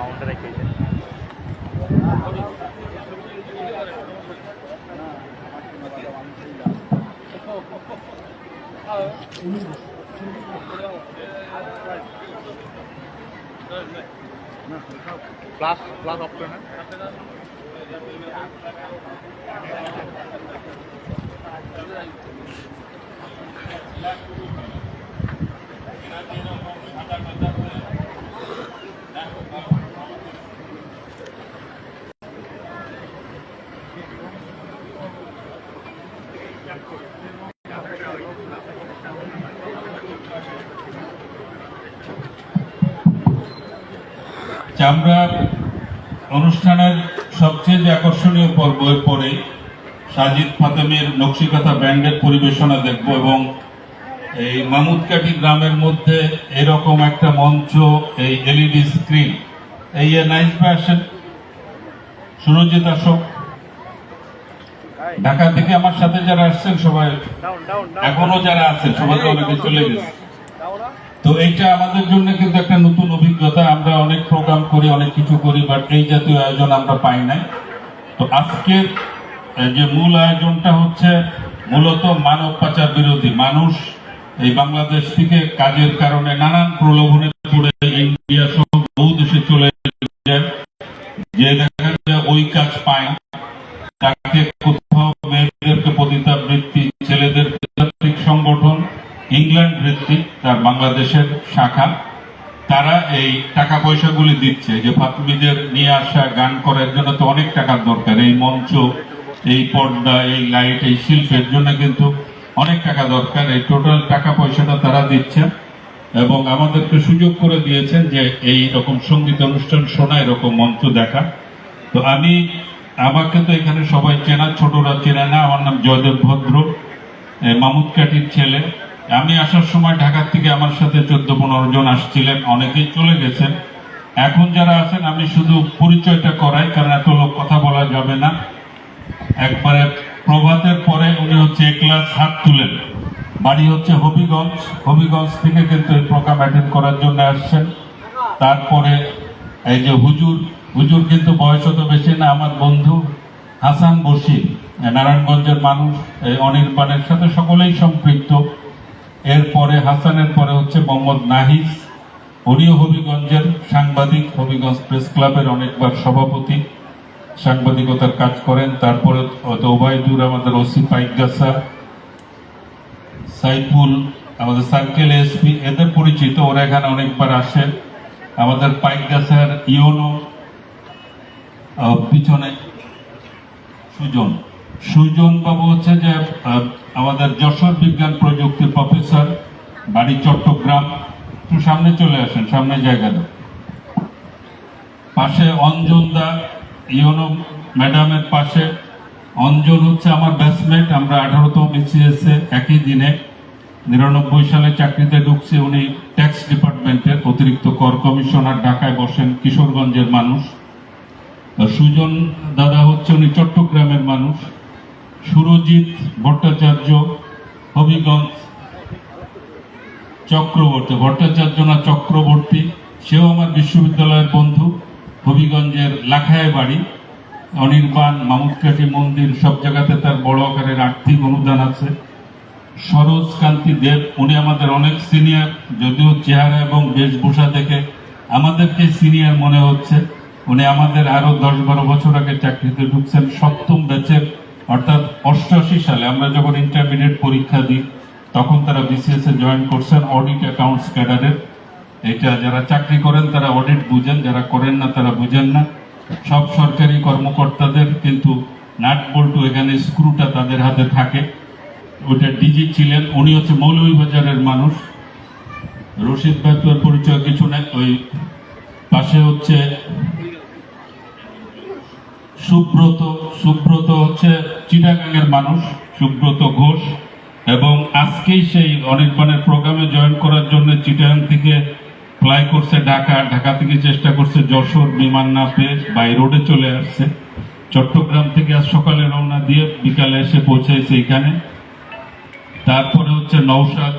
মাউন্টে রেখেছে plus plus of করে না যে আমরা অনুষ্ঠানের সবচেয়ে যে আকর্ষণীয় পর্ব পরে সাজিদ ফাতেমের নকশিকাথা ব্যান্ডের পরিবেশনা দেখব এবং এই মামুদকাঠি গ্রামের মধ্যে এরকম একটা মঞ্চ এই এলইডি স্ক্রিন এই নাইস আসেন সুরজিৎ আসক ঢাকা থেকে আমার সাথে যারা আসছেন সবাই এখনও যারা আছেন সবাই তো অনেকে চলে গেছে। তো এইটা আমাদের জন্য কিন্তু একটা নতুন অভিজ্ঞতা। আমরা অনেক প্রোগ্রাম করি, অনেক কিছু করি বাট এই জাতীয় আয়োজন আমরা পাই নাই। তো আজকের যে মূল আয়োজনটা হচ্ছে মূলত মানব পাচার বিরোধী। মানুষ এই বাংলাদেশ থেকে কাজের কারণে নানান প্রলোভনে পড়ে ইন্ডিয়া সহ বহু দেশে চলে যায়। যে দেখা যায় ওই কাজ পায় না। তাকে কোথাও মেয়েদেরকে পতিতাবৃত্তি ইংল্যান্ড ভিত্তিক, তার বাংলাদেশের শাখা, তারা এই টাকা পয়সাগুলি দিচ্ছে যে ফাতমিদের নিয়ে আসা, গান করার জন্য তো অনেক টাকার দরকার। এই মঞ্চ, এই পর্দা, এই লাইট, এই শিল্পের জন্য কিন্তু অনেক টাকা দরকার। এই টোটাল টাকা পয়সাটা তারা দিচ্ছে এবং আমাদেরকে সুযোগ করে দিয়েছেন যে এই রকম সংগীত অনুষ্ঠান শোনা এরকম মঞ্চ দেখা। তো আমি, আমাকে তো এখানে সবাই চেনা, ছোটরা চেনে না। আমার নাম জয়দেব ভদ্র মামুদ কাটির ছেলে। আমি আসার সময় ঢাকার থেকে আমার সাথে চোদ্দ পনেরো জন আসছিলেন, অনেকেই চলে গেছেন। এখন যারা আছেন, আমি শুধু পরিচয়টা করাই, কারণ এত লোক কথা বলা যাবে না। একবারে প্রভাতের পরে উনি হচ্ছে ক্লাস হাত তুলেন। বাড়ি হচ্ছে হবিগঞ্জ। হবিগঞ্জ থেকে কিন্তু এই প্রোগ্রাম অ্যাটেন্ড করার জন্য আসছেন। তারপরে এই যে হুজুর হুজুর কিন্তু বয়স তো বেশি না, আমার বন্ধু হাসান বশির, নারায়ণগঞ্জের মানুষ অনির্বাণের সাথে সকলেই সম্পৃক্ত। এরপরে হাসানের পরে হচ্ছে মোহাম্মদ নাহিস উনিও হবিগঞ্জের সাংবাদিক, হবিগঞ্জ প্রেস ক্লাবের অনেকবার সভাপতি, সাংবাদিকতার কাজ করেন। তারপরে ওবায়দুর, আমাদের ওসি পাইকগাছা, সাইফুল, আমাদের সার্কেল এসপি, এদের পরিচিত, ওরা এখানে অনেকবার আসে। আমাদের পাইকগাছার ইওনো পিছনে সুজন। সুজন বাবু হচ্ছে যে আমাদের যশোর বিজ্ঞান প্রযুক্তি প্রফেসর, বাড়ি চট্টগ্রাম। একটু সামনে চলে আসেন, সামনে জায়গা দেন পাশে অঞ্জন দা ইউনো ম্যাডামের পাশে। অঞ্জন হচ্ছে আমার ব্যাচমেট আমরা আঠারোতম বিসিএস একই দিনে নিরানব্বই সালে চাকরিতে ঢুকছে। উনি ট্যাক্স ডিপার্টমেন্টের অতিরিক্ত কর কমিশনার, ঢাকায় বসেন, কিশোরগঞ্জের মানুষ। সুজন দাদা হচ্ছে উনি চট্টগ্রামের মানুষ। সুরজিৎ ভট্টাচার্য, হবিগঞ্জ চক্রবর্তী। ভট্টাচার্য না চক্রবর্তী, সেও আমার বিশ্ববিদ্যালয়ের বন্ধু, হবিগঞ্জের লাখায় বাড়ি অনির্বাণ মামুদকাঠি মন্দির, সব জায়গাতে তার বড় আকারের আর্থিক অনুদান আছে। সরোজ কান্তি দেব, উনি আমাদের অনেক সিনিয়র, যদিও চেহারা এবং বেশভূষা দেখে আমাদেরকে সিনিয়র মনে হচ্ছে। উনি আমাদের আরও দশ বারো বছর আগে চাকরিতে ঢুকছেন, সপ্তম ব্যাচের অর্থাৎ অষ্টআশি সালে আমরা যখন ইন্টারমিডিয়েট পরীক্ষা দিই, তখন তারা বিসিএস এ জয়েন করছেন অডিট অ্যাকাউন্টস ক্যাডারের। এটা যারা চাকরি করেন, তারা অডিট বুঝেন, যারা করেন না, তারা বুঝেন না। সব সরকারি কর্মকর্তাদের কিন্তু নাট বল্টু এখানে স্ক্রুটা তাদের হাতে থাকে। ওটা ডিজি ছিলেন, উনি হচ্ছে মৌলভীবাজারের মানুষ। রশিদ ভাইয়ের পরিচয় কিছু নেই? ওই পাশে হচ্ছে সুব্রত সুব্রত হচ্ছে চিটাগাংয়ের মানুষ, সুব্রত ঘোষ। এবং আজকেই সেই অনির্বাণের প্রোগ্রামে জয়েন করার জন্য চিটাগাং থেকে ফ্লাই করছে ঢাকা ঢাকা থেকে চেষ্টা করছে যশোর বিমান না পেয়ে বাই রোডে চলে আসছে। চট্টগ্রাম থেকে আজ সকালে রওনা দিয়ে বিকালে এসে পৌঁছেছে এখানে। তারপরে হচ্ছে নৌসাদ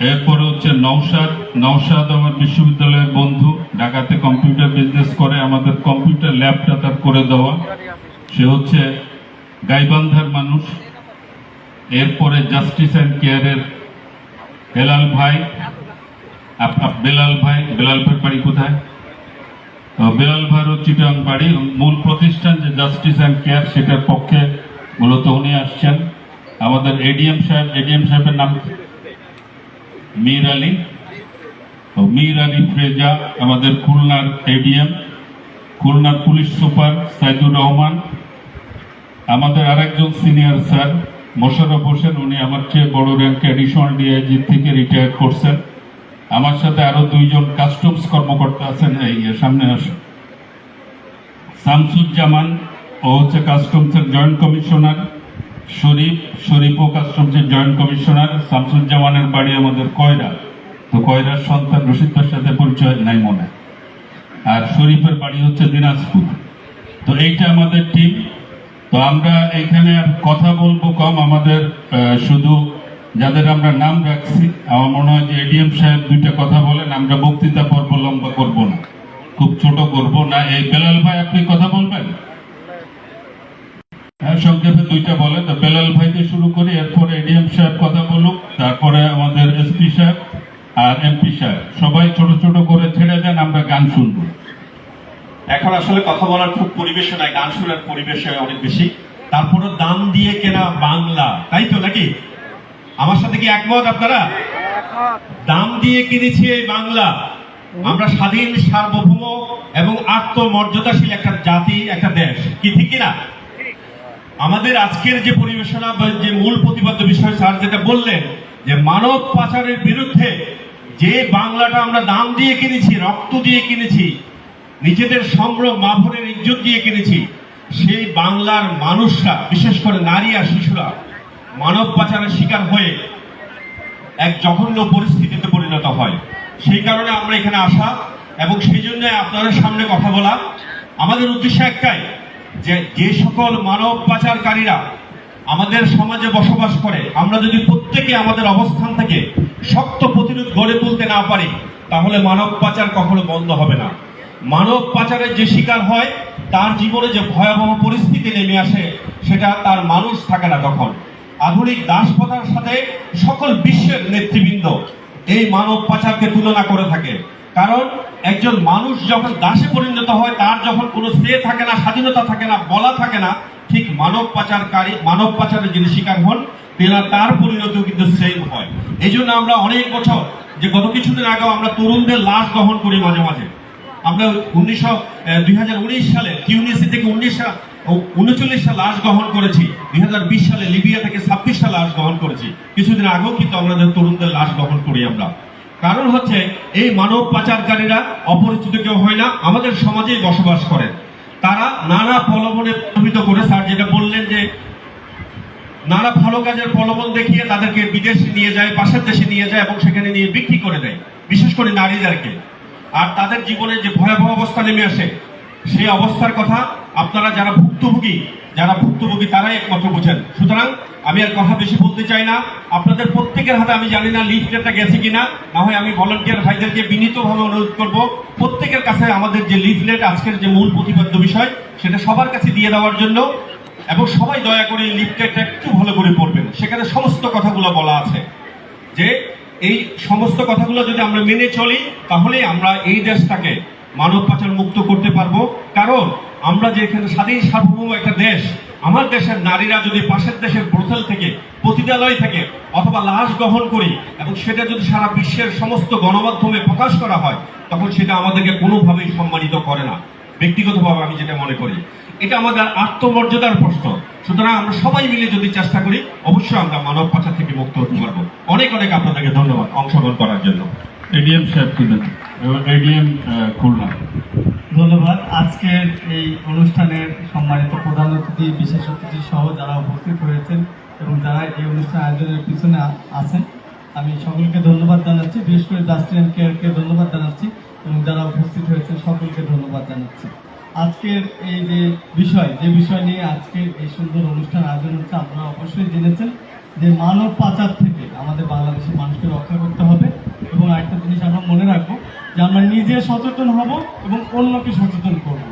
এরপরে হচ্ছে নৌসাদ নৌসাদ আমার বিশ্ববিদ্যালয়ের বন্ধু, ঢাকাতে কম্পিউটার বিজনেস করে, আমাদের কম্পিউটার ল্যাবটা তার করে দেওয়া। সে হচ্ছে গাইবান্ধার মানুষ। এরপরে জাস্টিস অ্যান্ড কেয়ারের বেলাল ভাই। বেলাল ভাই বেলাল ভাই বাড়ি কোথায়? বেলাল ভাইয়েরও চিটাং বাড়ি। মূল প্রতিষ্ঠান যে জাস্টিস অ্যান্ড কেয়ার সেটার পক্ষে মূলত উনি আসছেন। আমাদের এডিএম সাহেব এডিএম সাহেবের নাম? মীর আলী তো মীর আলী ফ্রেজা, আমাদের খুলনার এডিএম খুলনার পুলিশ সুপার সাইদুর রহমান, আমাদের আরেকজন সিনিয়র স্যার মোশারফ হোসেন, উনি আমার চেয়ে বড় র্যাঙ্কে অ্যাডিশনাল ডিআইজি থেকে রিটায়ার করছেন। আমার সাথে আরও দুইজন কাস্টমস কর্মকর্তা আছেন, এই সামনে আসুন শামসুজ্জামান, ও হচ্ছে কাস্টমসের জয়েন্ট কমিশনার শরীফ শরীফও কাস্টমসের জয়েন্ট কমিশনার শামসুজ্জামানের বাড়ি আমাদের কয়রা। তো কয়রার সন্তান রশিদার সাথে পরিচয় নাই মনে। আর শরীফের বাড়ি হচ্ছে দিনাজপুর। তো এইটা আমাদের টিম তো আমরা এখানে আর কথা বলব কম, আমাদের শুধু যাদের আমরা নাম রাখছি, আমার মনে হয় যে এডিএম সাহেব দুইটা কথা বলেন, আমরা বক্তৃতা পর্ব লম্বা করব না। খুব ছোট করব না। এই বেলাল ভাই, আপনি কথা বলবেন? হ্যাঁ সংক্ষেপে দুইটা বলেন। তো বেলাল ভাইকে শুরু করি এরপরে এডিএম সাহেব কথা বলুক তারপরে আমাদের এসপি সাহেব আর এমপি সাহেব। সবাই ছোট ছোট করে ছেড়ে দেন আমরা গান শুনব। এখন আসলে কথা বলার খুব পরিবেশ নাই গান শোনার পরিবেশ অনেক বেশি। তারপরে দাম দিয়ে কেনা বাংলা তাই তো নাকি? আমার সাথে কি একমত আপনারা? দাম দিয়ে কিনেছি এই বাংলা। আমরা স্বাধীন সার্বভৌম এবং আত্মমর্যাদাশীল একটা জাতি একটা দেশ। কি ঠিক কিনা? আমাদের আজকের যে পরিবেশনা বা যে মূল প্রতিপাদ্য বিষয়, স্যার যেটা বললেন, যে মানব পাচারের বিরুদ্ধে যে বাংলাটা আমরা দাম দিয়ে কিনেছি, রক্ত দিয়ে কিনেছি, নিজেদের সম্ভ্রম মাভনের ইজ্জত দিয়ে কিনেছি, সেই বাংলার মানুষরা, বিশেষ করে নারী আর শিশুরা, মানব পাচারের শিকার হয়ে এক জঘন্য পরিস্থিতিতে পরিণত হয়। সেই কারণে আমরা এখানে আসা এবং সেই জন্য আপনাদের সামনে কথা বলা। আমাদের উদ্দেশ্য একটাই যে যে সকল মানব পাচারকারীরা আমাদের সমাজে বসবাস করে, আমরা যদি প্রত্যেকে আমাদের অবস্থান থেকে শক্ত প্রতিরোধ গড়ে তুলতে না পারি, তাহলে মানব পাচার কখনো বন্ধ হবে না। মানব পাচারের যে শিকার হয়, তার জীবনে যে ভয়াবহ পরিস্থিতি নেমে আসে, সেটা তার মানুষ থাকে না তখন। আধুনিক দাসপ্রথার সাথে সকল বিশ্বের নেতৃবৃন্দ এই মানব পাচারকে তুলনা করে থাকে। কারণ একজন মানুষ যখন দাসে পরিণত হয়, তার যখন কোনো সে থাকে না, স্বাধীনতা থাকে না, বলা থাকে না, ঠিক মানব পাচারকারী, মানব পাচারের যিনি শিকার হন তেনা তার পরিণতিও কিন্তু সেম হয়। এই জন্য আমরা অনেক বছর, যে গত কিছুদিন আগেও আমরা তরুণদের লাশ গ্রহণ করি মাঝে মাঝে। আমরা উনিশশো দুই সালে, টিউনিসি থেকে উনিশশো উনচল্লিশটা লাশ গ্রহণ করেছি। দুই হাজার বিশ সালে লিবিয়া থেকে ছাব্বিশটা লাশ গ্রহণ করেছি। কিছুদিন আগেও কিন্তু আমাদের তরুণদের লাশ গ্রহণ করি আমরা। কারণ হচ্ছে, এই মানব পাচারকারীরা অপরিচিত কেউ হয় না, আমাদের সমাজেই বসবাস করেন। তারা নানা প্রলোভনে প্রভাবিত করে, স্যার যেটা বললেন যে, নানা ভালো কাজের প্রলোভন দেখিয়ে তাদেরকে বিদেশে নিয়ে যায়, পাশের দেশে নিয়ে যায় এবং সেখানে নিয়ে বিক্রি করে দেয়, বিশেষ করে নারীদেরকে। আর তাদের জীবনে যে ভয়াবহ অবস্থা নেমে আসে, সেই অবস্থার কথা আপনারা যারা ভুক্তভোগী যারা ভুক্তভোগী তারাই একমাত্র বোঝেন। সুতরাং আমি আর কথা বেশি বলতে চাই না। আপনাদের প্রত্যেকের হাতে আমি জানি না লিফলেটটা গেছে কিনা। না হয় আমি ভলান্টিয়ার ভাইদেরকে বিনীতভাবে অনুরোধ করব। প্রত্যেকের কাছে আমাদের যে লিফলেট আজকের যে মূল প্রতিপাদ্য বিষয়, সেটা সবার কাছে দিয়ে দেওয়ার জন্য এবং সবাই দয়া করে লিফলেটটা একটু ভালো করে পড়বেন। সেখানে সমস্ত কথাগুলো বলা আছে যে এই সমস্ত কথাগুলো যদি আমরা মেনে চলি, তাহলে আমরা এই দেশটাকে মানব পাচার মুক্ত করতে পারব। কারণ আমরা যে এখানে স্বাধীন সার্বভৌম একটা দেশ, আমার দেশের নারীরা যদি পাশের দেশের ব্রথেল থেকে, পতিতালয় থেকে, অথবা লাশ গ্রহণ করি, এবং সেটা যদি সারা বিশ্বের সমস্ত গণমাধ্যমে প্রকাশ করা হয়, তখন সেটা আমাদেরকে কোনোভাবেই সম্মানিত করে না। ব্যক্তিগতভাবে আমি যেটা মনে করি, এটা আমাদের আত্মমর্যাদার প্রশ্ন। সুতরাং আমরা সবাই মিলে যদি চেষ্টা করি, অবশ্যই আমরা মানব পাচার থেকে মুক্ত হতে পারব। অনেক অনেক আপনাদেরকে ধন্যবাদ অংশগ্রহণ করার জন্য। এডিএম সাহেব এডিএম খুলনা। ধন্যবাদ। আজকের এই অনুষ্ঠানের সম্মানিত প্রধান অতিথি, বিশেষ অতিথি সহ যারা উপস্থিত হয়েছেন এবং যারা এই অনুষ্ঠান আয়োজনের পিছনে আছেন, আমি সকলকে ধন্যবাদ জানাচ্ছি, বিশেষ করে জাস্টিন কেয়ারকে ধন্যবাদ জানাচ্ছি এবং যারা উপস্থিত হয়েছেন সকলকে ধন্যবাদ জানাচ্ছি। আজকের এই যে বিষয় যে বিষয় নিয়ে আজকের এই সুন্দর অনুষ্ঠান আয়োজন হচ্ছে, আপনারা অবশ্যই জেনেছেন যে মানব পাচার থেকে আমাদের বাংলাদেশের মানুষকে রক্ষা করতে হবে। আমরা নিজে সচেতন হব এবং অন্যকে সচেতন করব।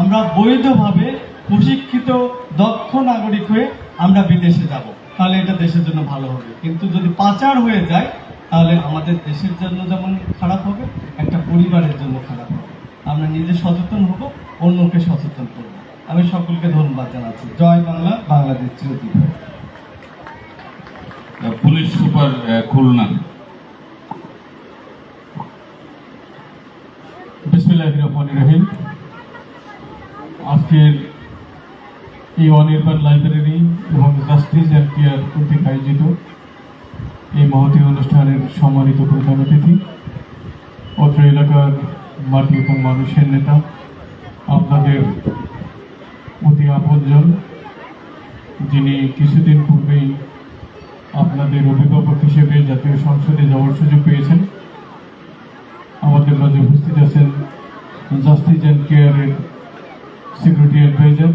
আমরা বৈধভাবে প্রশিক্ষিত, দক্ষ নাগরিক হয়ে আমরা বিদেশে যাব। তাহলে এটা দেশের জন্য ভালো হবে। কিন্তু যদি পাচার হয়ে যায়, তাহলে আমাদের দেশের জন্য যেমন খারাপ হবে, একটা পরিবারের জন্য খারাপ হবে। আমরা নিজে সচেতন হব, অন্যকে সচেতন করব। আমি সকলকে ধন্যবাদ জানাচ্ছি। জয় বাংলা, বাংলাদেশ চিরদিন পুলিশ সুপার খুলনা। বিসমিল্লাহ রহমান রহিম। আজকের এই অনির্বাণ লাইব্রেরি এবং জাস্টিস অ্যান্ড কেয়ার কর্তৃক আয়োজিত এই মহতী অনুষ্ঠানের সম্মানিত প্রধান অতিথি, অত্র এলাকার মাটি এবং মানুষের নেতা, আপনাদের অতি আপনজন, যিনি কিছুদিন পূর্বেই আপনাদের অভিভাবক হিসেবে জাতীয় সংসদে যাওয়ার সুযোগ পেয়েছেন। আমাদের মাঝে উপস্থিত আছেন জাস্টিস অ্যান্ড কেয়ারের সিকিউরিটি অ্যাডভাইজার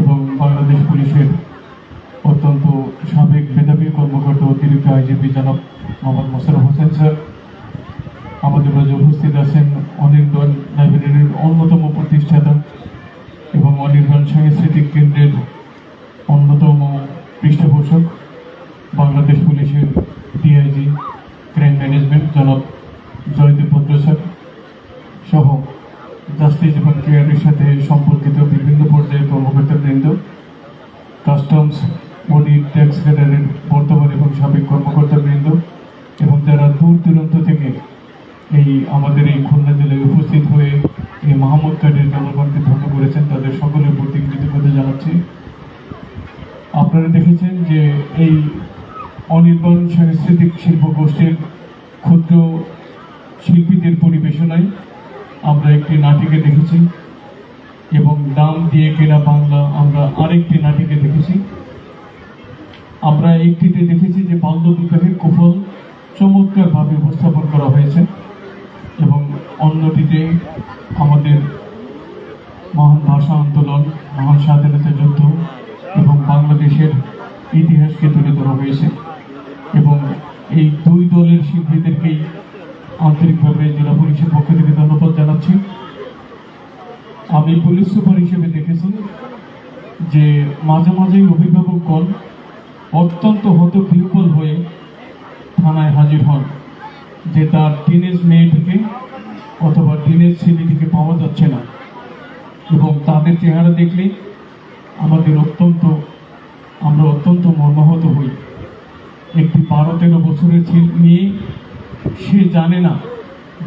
এবং বাংলাদেশ পুলিশের অত্যন্ত সাবেক মেধাবী কর্মকর্তা অতিরিক্ত আইজিপি জনাব মোহাম্মদ মোশারফ হোসেন স্যার। আমাদের মাঝে উপস্থিত আছেন অনির্বাণ লাইব্রেরির অন্যতম প্রতিষ্ঠাতা এবং অনির্বাণ সাংস্কৃতিক কেন্দ্রের অন্যতম পৃষ্ঠপোষক বাংলাদেশ পুলিশের ডিআইজি ক্রাইম ম্যানেজমেন্ট জনাব জয়দেব ভদ্র সহ জাস্টিস এবং কেয়ারের সাথে সম্পর্কিত বিভিন্ন পর্যায়ের কর্মকর্তাবৃন্দ, কাস্টমস অডিট ট্যাক্স ক্যাডারের বর্তমান এবং সাবেক কর্মকর্তা কর্মকর্তাবৃন্দ এবং যারা দূর দূরান্ত থেকে এই আমাদের এই খুলনা জেলায় উপস্থিত হয়ে এই মাহমুদ কার্ডের জনগণকে ধন্য করেছেন, তাদের সকলের প্রতি কৃতজ্ঞতা জানাচ্ছি। আপনারা দেখেছেন যে এই অনির্বাণ সাংস্কৃতিক শিল্প গোষ্ঠীর ক্ষুদ্র শিল্পীদের পরিবেশনায় আমরা একটি নাটিকে দেখেছি এবং দাম দিয়ে কেনা বাংলা আমরা আরেকটি নাটিকে দেখেছি। আমরা একটিতে দেখেছি যে বাল্য বিবাহের কুফল চমৎকারভাবে উপস্থাপন করা হয়েছে এবং অন্যটিতে আমাদের মহান ভাষা আন্দোলন, মহান স্বাধীনতা যুদ্ধ এবং বাংলাদেশের ইতিহাসকে তুলে ধরা হয়েছে এবং এই দুই দলের শিল্পীদেরকেই আন্তরিকভাবে জেলা পুলিশের পক্ষ থেকে ধন্যবাদ জানাচ্ছি। আমি পুলিশ সুপার হিসেবে দেখেছি যে মাঝে মাঝেই অভিভাবকগণ অত্যন্ত হতবিহ্বল হয়ে থানায় হাজির হন, যে তার টিনেজ মেয়েটিকে অথবা টিনেজ ছেলেটিকে পাওয়া যাচ্ছে না। এবং তাদের চেহারা দেখলে আমাদের অত্যন্ত, আমরা অত্যন্ত মর্মাহত হই। একটি বারো তেরো বছরের ছেলে মেয়ে সে জানে না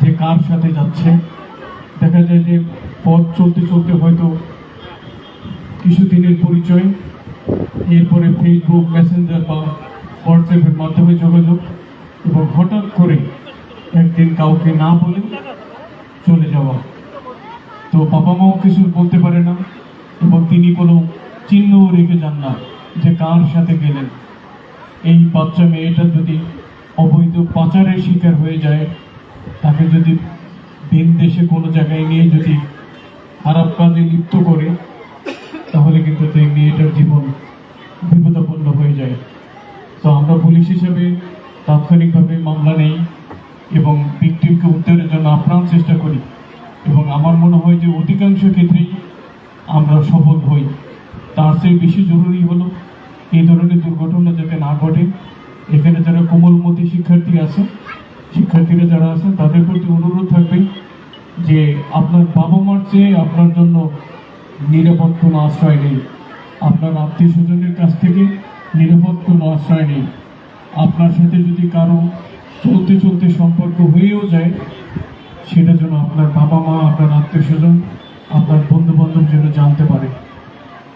যে কার সাথে যাচ্ছে। দেখা যায় যে পথ চলতে চলতে হয়তো কিছুদিনের পরিচয়, এরপরে ফেসবুক মেসেঞ্জার বা হোয়াটসঅ্যাপের মাধ্যমে যোগাযোগ এবং হঠাৎ করে একদিন কাউকে না বলে চলে যাওয়া। তো বাবা মাও কিছু বলতে পারে না এবং তিনি কোনো চিহ্নও রেখে যান না যে কার সাথে গেলেন। এই বাচ্চা মেয়েটা যদি অবৈধ পাচারের শিকার হয়ে যায়, তাকে যদি দিন দেশে কোনো জায়গায় নিয়ে যদি খারাপ কাজে লিপ্ত করে, তাহলে কিন্তু সেই মেয়েটার জীবন বিপদাপন্ন হয়ে যায়। তো আমরা পুলিশ হিসেবে তাৎক্ষণিকভাবে মামলা নেই এবং ভিকটিমকে উদ্ধারের জন্য আপ্রাণ চেষ্টা করি এবং আমার মনে হয় যে অধিকাংশ ক্ষেত্রেই আমরা সফল হই। তার চেয়ে বেশি জরুরি হলো এই ধরনের দুর্ঘটনা যাতে না ঘটে এখানে যারা কোমলমতি শিক্ষার্থী আছে শিক্ষার্থীরা যারা আছেন, তাদের প্রতি অনুরোধ থাকবে যে আপনার বাবা মার চেয়ে আপনার জন্য নিরাপদ কোনো আশ্রয় নেই। আপনার আত্মীয় স্বজনের কাছ থেকে নিরাপদ কোনো আশ্রয় নেই। আপনার সাথে যদি কারও চলতে চলতে সম্পর্ক হয়েও যায়, সেটা যেন আপনার বাবা মা আপনার আত্মীয় স্বজন আপনার বন্ধু বান্ধব যেন জানতে পারে।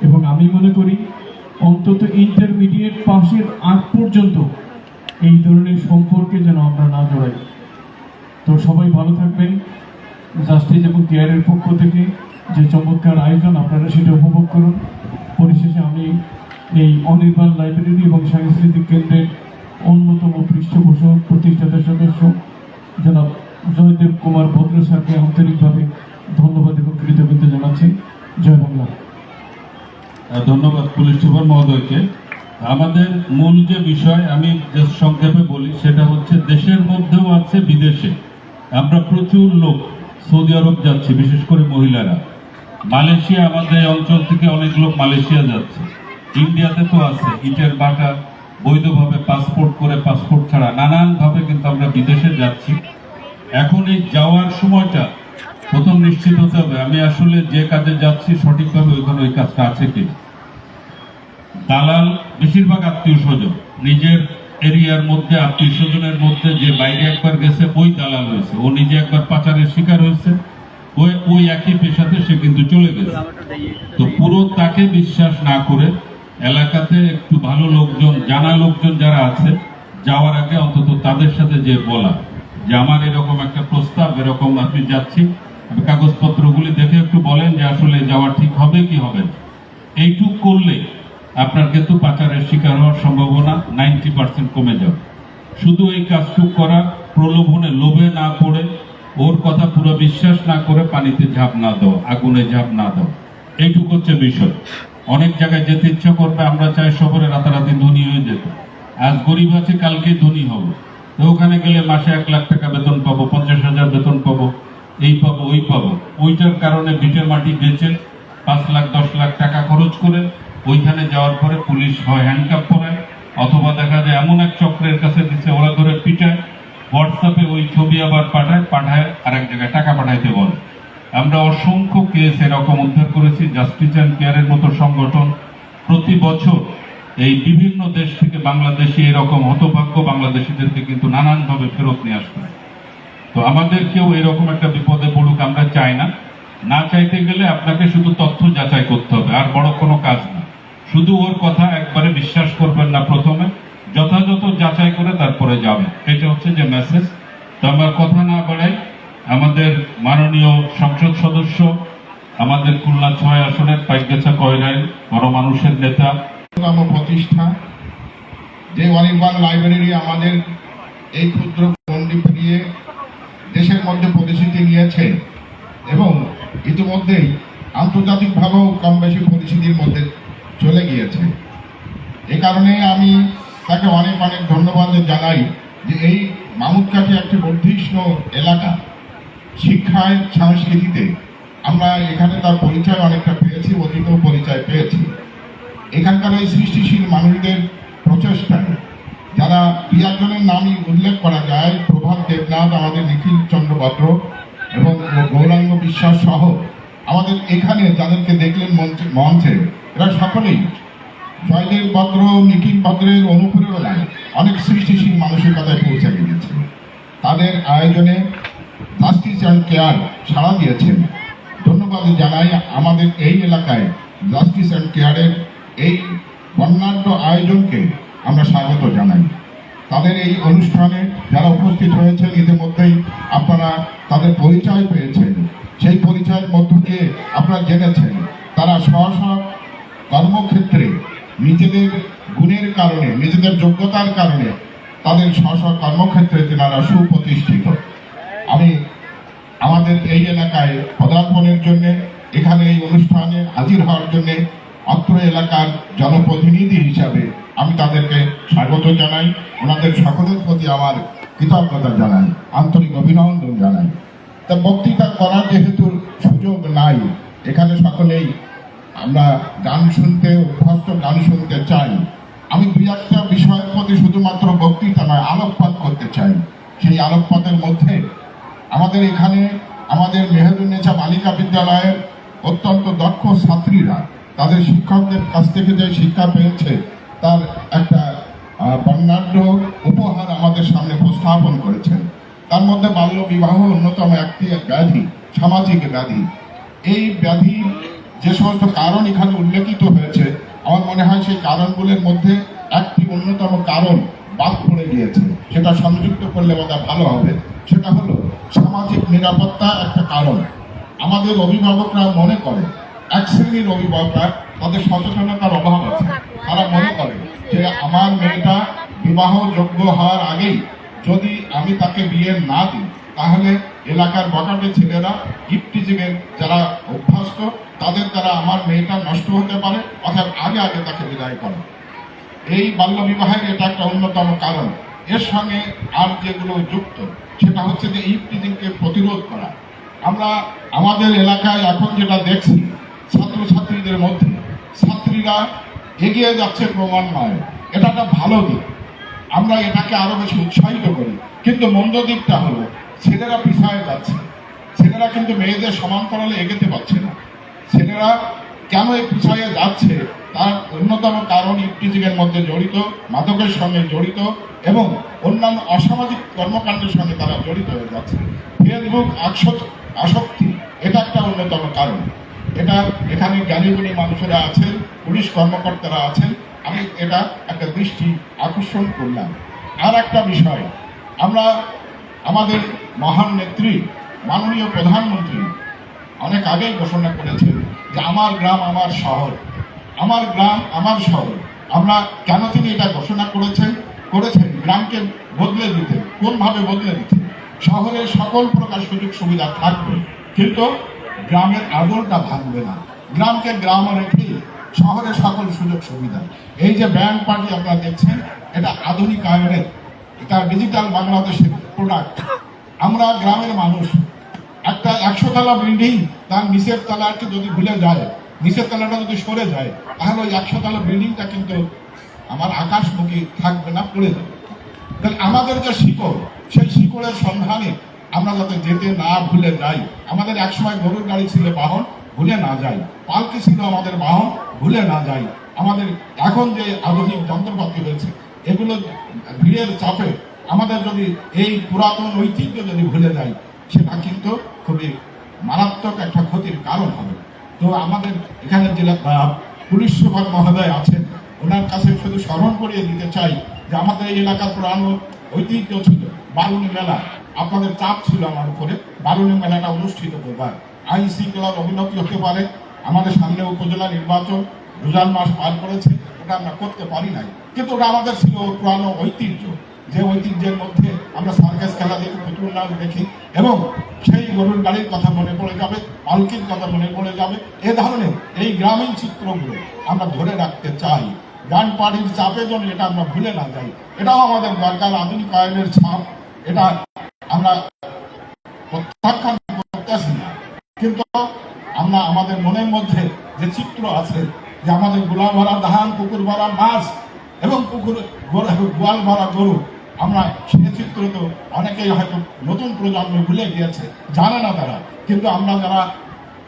এবং আমি মনে করি, অন্তত ইন্টারমিডিয়েট পাশের আগ পর্যন্ত এই ধরনের সম্পর্কে যেন আমরা না জড়াই। তো সবাই ভালো থাকবেন। জাস্টিস এবং কেয়ারের পক্ষ থেকে যে চমৎকার আয়োজন আপনারা সেটা উপভোগ করুন। পরিশেষে আমি এই অনির্বাণ লাইব্রেরি এবং সাংস্কৃতিক কেন্দ্রের অন্যতম পৃষ্ঠপোষক প্রতিষ্ঠাতা সদস্য, জনাব জয়দেব কুমার ভদ্র স্যারকে আন্তরিকভাবে ধন্যবাদ এবং কৃতজ্ঞতা জানাচ্ছি। জয় বাংলা। ধন্যবাদ পুলিশ সুপার মহোদয়কে। আমাদের মূল যে বিষয়, আমি সংক্ষেপে বলি, সেটা হচ্ছে দেশের মধ্যেও আছে বিদেশে। আমরা প্রচুর লোক সৌদি আরব যাচ্ছি, বিশেষ করে মহিলারা। মালয়েশিয়া আমাদের অঞ্চল থেকে অনেক লোক মালয়েশিয়া যাচ্ছে। ইন্ডিয়াতে তো আছে, ইটের বাটা বৈধভাবে পাসপোর্ট করে পাসপোর্ট ছাড়া নানানভাবে কিন্তু আমরা বিদেশে যাচ্ছি। এখন এই যাওয়ার সময়টা প্রথম নিশ্চিত হতে হবে, আমি আসলে যে কাজে যাচ্ছি সঠিকভাবে ওইখানে ওই কাজটা আছে কি দালাল বেশিরভাগ আত্মীয় স্বজন। নিজের এরিয়ার মধ্যে, আত্মীয় স্বজনের মধ্যে যে বাইরে একবার গেছে, ওই দালাল হয়েছে ও নিজে একবার পাচারের শিকার হয়েছে। ওই ওই একই পেশাতে সে কিন্তু চলে গেছে। তো পুরো তাকে বিশ্বাস না করে এলাকাতে একটু ভালো লোকজন, জানা লোকজন যারা আছে, যাওয়ার আগে অন্তত তাদের সাথে যে বলা, যে আমার এরকম একটা প্রস্তাব, এরকম আপনি যাচ্ছি। কাগজপত্রগুলি দেখে একটু বলেন যে আসলে যাওয়া ঠিক হবে কি হবে। এইটুক করলে আপনার কিন্তু পাচারের শিকার হওয়ার সম্ভাবনা নাইনটি পার্সেন্ট কমে যাবে। শুধু এই কাজটুক করা, প্রলোভনে লোভে না পড়ে, ওর কথা পুরো বিশ্বাস না করে পানিতে ঝাঁপ না দাও, আগুনে ঝাঁপ না দাও। এইটুক হচ্ছে বিষয়। অনেক জায়গায় যেতে ইচ্ছা করবে, আমরা চাই শহরে রাতারাতি ধনী হয়ে যেতে। আজ গরিব আছে, কালকে ধনী হব। তো ওখানে গেলে মাসে এক লাখ টাকা বেতন পাবো, পঞ্চাশ হাজার বেতন পাবো, এই পাবো, ওই পাবো। ওইটার কারণে ভিটের মাটি বেচে পাঁচ লাখ, দশ লাখ টাকা খরচ করে ওইখানে যাওয়ার পরে পুলিশ হয় হ্যান্ডকাপ করায় অথবা দেখা যায় এমন এক চক্রের কাছে দিচ্ছে ওরা ধরে পিটায় হোয়াটসঅ্যাপে ওই ছবি আবার পাঠায় পাঠায় আর এক জায়গায় টাকা পাঠাইতে বলে। আমরা অসংখ্য কেস এরকম উদ্ধার করেছি জাস্টিস অ্যান্ড কেয়ারের মতো সংগঠন। প্রতি বছর এই বিভিন্ন দেশ থেকে বাংলাদেশে এরকম হতভাগ্য বাংলাদেশিদেরকে কিন্তু নানানভাবে ফেরত নিয়ে আসতে। তো আমাদেরকেও এরকম একটা বিপদে পড়ুক আমরা চাই না। না চাইতে গেলে আপনাকে শুধু তথ্য যাচাই করতে হবে, আর বড় কোনো কাজ না। শুধু ওর কথা একবারে বিশ্বাস করবেন না প্রথমে। যথাযথ যাচাই করে তারপরে যাবেন। এটা হচ্ছে যে মেসেজ তো আমার কথা না বাড়াই আমাদের মাননীয় সংসদ সদস্য, আমাদের খুলনা ছয় আসনের পাইকগাছা কয়রায় বড় মানুষের নেতা। প্রতিষ্ঠা, যে অনির্বাণ লাইব্রেরি আমাদের এই ক্ষুদ্র গণ্ডি পেরিয়ে দেশের মধ্যে পরিচিতি নিয়েছে এবং ইতিমধ্যেই আন্তর্জাতিকভাবেও কম বেশি পরিচিতির মধ্যে চলে গিয়েছে। এ কারণে আমি তাকে অনেক অনেক ধন্যবাদ জানাই যে এই মামুদকাঠি একটি বর্ধিষ্ণ এলাকা শিক্ষায়, সংস্কৃতিতে আমরা এখানে তার পরিচয় অনেকটা পেয়েছি, অতীতেও পরিচয় পেয়েছি। এখানকার এই সৃষ্টিশীল মানুষদের প্রচেষ্টায় যারা দু একজনের নামই উল্লেখ করা যায়, প্রভাত দেবনাথ, আমাদের নিখিল চন্দ্র ভদ্র এবং গৌরাঙ্গ বিশ্বাস সহ আমাদের এখানে যাদেরকে দেখলেন মঞ্চে মঞ্চে এরা সকলেই জয়দেব ভদ্র নিখিল ভদ্রের অনুপ্রেরণায় অনেক সৃষ্টিশীল মানসিকতায় পৌঁছে গিয়েছে তাদের আয়োজনে জাস্টিস অ্যান্ড কেয়ার সাড়া দিয়েছেন। ধন্যবাদ জানাই আমাদের এই এলাকায় জাস্টিস অ্যান্ড কেয়ারের এই বর্ণাঢ্য আয়োজনকে আমরা স্বাগত জানাই। তাদের এই অনুষ্ঠানে যারা উপস্থিত হয়েছেন, ইতিমধ্যেই আপনারা তাদের পরিচয় পেয়েছেন। সেই পরিচয়ের মধ্য দিয়ে আপনারা জেনেছেন, তারা স্ব কর্মক্ষেত্রে নিজেদের গুণের কারণে, নিজেদের যোগ্যতার কারণে তাদের স্ব স্ব কর্মক্ষেত্রে তেনারা সুপ্রতিষ্ঠিত। আমি আমাদের এই এলাকায় পদার্পণের জন্য, এখানে এই অনুষ্ঠানে হাজির হওয়ার জন্য অত্র এলাকার জনপ্রতিনিধি হিসাবে আমি তাদেরকে স্বাগত জানাই, ওনাদের সকলের প্রতি আমার কৃতজ্ঞতা জানাই, আন্তরিক অভিনন্দন জানাই। তা বক্তৃতা করার যেহেতু সুযোগ নাই, এখানে সকলেই আমরা গান শুনতে, অভ্যস্ত গান শুনতে চাই। আমি দুই একটা বিষয়ের প্রতি শুধুমাত্র বক্তৃতা নয়, আলোকপাত করতে চাই। সেই আলোকপাতের মধ্যে আমাদের এখানে আমাদের মেহেরুন্নেছা বালিকা বিদ্যালয়ের অত্যন্ত দক্ষ ছাত্রীরা, তাদের শিক্ষকদের কাছ থেকে যে শিক্ষা পেয়েছে, তার একটা বর্ণাঢ্য উপহার আমাদের সামনে উপস্থাপন করেছেন। তার মধ্যে বাল্য বিবাহ অন্যতম একটি ব্যাধি, সামাজিক ব্যাধি। এই ব্যাধি যে সমস্ত কারণ এখানে উল্লেখিত হয়েছে, আমার মনে হয় সেই কারণগুলোর মধ্যে একটি অন্যতম কারণ বাদ পড়ে গিয়েছে। সেটা সংযুক্ত করলে বোধহয় ভালো হবে। সেটা হলো সামাজিক নিরাপত্তা একটা কারণ। আমাদের অভিভাবকরা মনে করে, এক শ্রেণির অভিভাবকরা তাদের সচেতনতার অভাব আছে। তারা মনে করে যে আমার মেয়েটা বিবাহ যোগ্য হওয়ার আগেই যদি আমি তাকে বিয়ে না দিই তাহলে এলাকার বকাটে ছেলেরা গিফটিজিংয়ের যারা অভ্যস্ত, তাদের দ্বারা আমার মেয়েটা নষ্ট হতে পারে, অর্থাৎ আগে আগে তাকে বিদায় করে। এই বাল্য বিবাহের এটা একটা অন্যতম কারণ। এর সঙ্গে আর যেগুলো যুক্ত, সেটা হচ্ছে যে ইফটিজিংকে প্রতিরোধ করা। আমরা আমাদের এলাকায় এখন যেটা দেখছি, ছাত্রছাত্রীদের মধ্যে, ছাত্রীরা এগিয়ে যাচ্ছে প্রমাণ ক্রমান্বয়ে এটা একটা ভালো দিক। আমরা এটাকে আরও বেশি উৎসাহিত করি। কিন্তু মন্দ দিকটা হলো ছেলেরা পিছায় যাচ্ছে। ছেলেরা কিন্তু মেয়েদের সমান্তরালে এগোতে পারছে না। ছেলেরা কেন পিছায়ে যাচ্ছে? তার অন্যতম কারণ ইফটিজিংয়ের মধ্যে জড়িত, মাদকের সঙ্গে জড়িত এবং অন্যান্য অসামাজিক কর্মকাণ্ডের সঙ্গে তারা জড়িত হয়ে যাচ্ছে। ফেসবুক আসক্তি এটা একটা অন্যতম কারণ। এটা এখানে জ্ঞানীগুণী মানুষেরা আছেন, পুলিশ কর্মকর্তারা আছেন। আমি এটা একটা দৃষ্টি আকর্ষণ করলাম। আর একটা বিষয়, আমরা আমাদের মহান নেত্রী, মাননীয় প্রধানমন্ত্রী অনেক আগেই ঘোষণা করেছেন যে আমার গ্রাম আমার শহর, আমার গ্রাম আমার শহর। আমরা কেন তিনি এটা ঘোষণা করেছেন? করেছেন গ্রামকে বদলে দিতে। কোনভাবে বদলে দিতে? শহরের সকল প্রকার সুযোগ সুবিধা থাকবে, কিন্তু গ্রামের আদলটা ভাঙবে না। গ্রামকে গ্রাম রেখে শহরের সকল সুযোগ সুবিধা। এই যে ব্যাংক পার্টি আপনারা দেখছেন, এটা আধুনিক আধুনিকায়নের, এটা ডিজিটাল বাংলাদেশের প্রোডাক্ট আমরা গ্রামের মানুষ। একটা একশো তলা বিল্ডিং তার নিচের তলাকে যদি ভুলে যায়, নিচের তলাটা যদি সরে যায়, তাহলে ওই একশো তলা বিল্ডিংটা কিন্তু আমার আকাশমুখী থাকবে না, পড়ে যাবে। তাহলে আমাদের যে শিকড়, সেই শিকড়ের সন্ধানে আমরা যাতে যেতে না ভুলে যাই, আমাদের একসময় গরুর গাড়ি ছিল বাহন, ভুলে না যাই। পালকি ছিল আমাদের বাহন, ভুলে না যাই। আমাদের এখন যে আধুনিক যন্ত্রপাতি হয়েছে, এগুলো ভিড়ের চাপে আমাদের যদি এই পুরাতন ঐতিহ্য যদি ভুলে যাই সেটা কিন্তু খুবই মারাত্মক একটা ক্ষতির কারণ হবে। তো আমাদের এখানে জেলা পুলিশ সুপার মহোদয় আছেন। ওনার কাছে শুধু স্মরণ করিয়ে দিতে চাই যে আমাদের এই এলাকার পুরানো ঐতিহ্য ছিল বারুণী মেলা। আপনাদের চাপ ছিল আমার উপরে। বারুণী মেলাটা অনুষ্ঠিত করবার আইন শৃঙ্খলার অবনতি হতে পারে। আমাদের সামনে উপজেলা নির্বাচন রোজান মাস পার করেছে। ওটা আমরা করতে পারি নাই। কিন্তু ওটা আমাদের ছিল পুরানো ঐতিহ্য। যে ঐতিহ্যের মধ্যে আমরা সার্কাস খেলা দেখি, পুতুল নাচ দেখি, এবং সেই গরুর গাড়ির কথা মনে পড়ে যাবে পালকির কথা মনে পড়ে যাবে। এ ধরনের এই গ্রামীণ চিত্রগুলো আমরা ধরে রাখতে চাই। গান পাড়ির চাপে যেন এটা আমরা ভুলে না যাই। এটাও আমাদের দরকার আধুনিকায়নের ছাপ। এটা আমরা প্রত্যাখ্যান করতেছি না। কিন্তু আমরা আমাদের মনের মধ্যে যে চিত্র আছে, যে আমাদের গোলা ভরা ধান পুকুর ভরা মাছ, এবং পুকুর গোয়াল ভরা গরু আমরা সে চিত্র তো অনেকেই হয়তো নতুন প্রজন্ম ভুলে গিয়েছে, জানে না তারা। কিন্তু আমরা যারা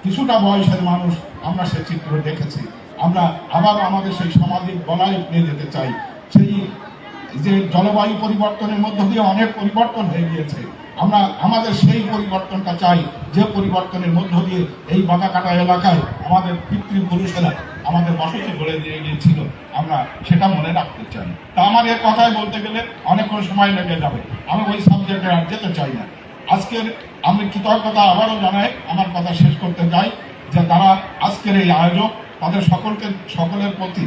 কিছুটা বয়সের মানুষ, আমরা সে চিত্র দেখেছি। আমরা আবার আমাদের সেই সামাজিক বলায় নিয়ে যেতে চাই। সেই যে জলবায়ু পরিবর্তনের মধ্য দিয়ে অনেক পরিবর্তন হয়ে গিয়েছে। আমরা আমাদের সেই পরিবর্তনটা চাই, যে পরিবর্তনের মধ্য দিয়ে এই বাঁকাকাটা এলাকায় আমাদের পিতৃপুরুষেরা আমাদের বসতি গড়ে দিয়ে গিয়েছিল, আমরা সেটা মনে রাখতে চাই। তা আমার এর কথায় বলতে গেলে অনেকক্ষণ সময় লেগে যাবে। আমি ওই সাবজেক্টে আর যেতে চাই না। আজকের আমি কৃতজ্ঞতা আবারও জানাই, আমার কথা শেষ করতে চাই যে তারা আজকের এই আয়োজক, তাদের সকলকে, সকলের প্রতি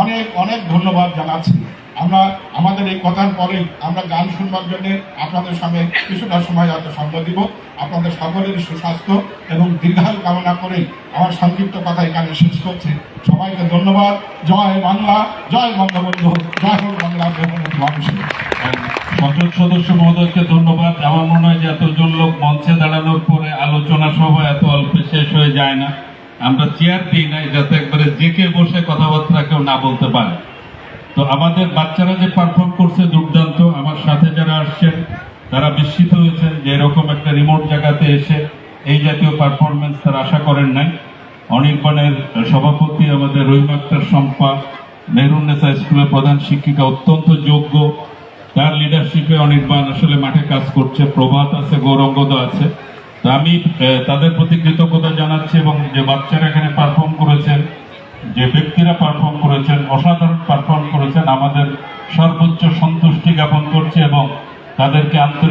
অনেক অনেক ধন্যবাদ জানাচ্ছি। আমরা আমাদের এই কথার পরে আমরা গান শুনবার জন্য আপনাদের সঙ্গে কিছুটা সময় হয়তো সঙ্গ দিব। আপনাদের সকলের সুস্বাস্থ্য এবং দীর্ঘায়ু কামনা করেই আমার সংক্ষিপ্ত কথা এখানে শেষ করছে। সবাইকে ধন্যবাদ। জয় বাংলা, জয় বঙ্গবন্ধু, জয় হোক বাংলা মানুষের সংসদ সদস্য মহোদয়কে ধন্যবাদ। আমার মনে হয় যে এতজন লোক মঞ্চে দাঁড়ানোর পরে আলোচনা সভা এত অল্পে শেষ হয়ে যায় না। আমরা চেয়ার দিই নাই, যাতে একবারে জেকে বসে কথাবার্তা কেউ না বলতে পারে। তো আমাদের বাচ্চারা যে পারফর্ম করছে দুর্দান্ত, আমার সাথে যারা আসছেন, তারা বিস্মিত হয়েছেন যে এরকম একটা রিমোট জায়গাতে এসে এই জাতীয় পারফরমেন্স তারা আশা করেন নাই। অনির্বাণের সভাপতি আমাদের রহিম আক্তার সম্পা মেহরুন্নেসা স্কুলের প্রধান শিক্ষিকা অত্যন্ত যোগ্য। তার লিডারশিপে অনির্বাণ আসলে মাঠে কাজ করছে, প্রভাত আছে, গৌরঙ্গদ আছে। তো আমি তাদের প্রতি কৃতজ্ঞতা জানাচ্ছি এবং যে বাচ্চারা এখানে পারফর্ম করেছেন যে ব্যক্তিরা পারফর্ম করেছেন, অসাধারণ পারফর্ম করেছেন, আমাদের সর্বোচ্চ সন্তুষ্টি জ্ঞাপন করছে এবং তাদেরকে আন্তরিক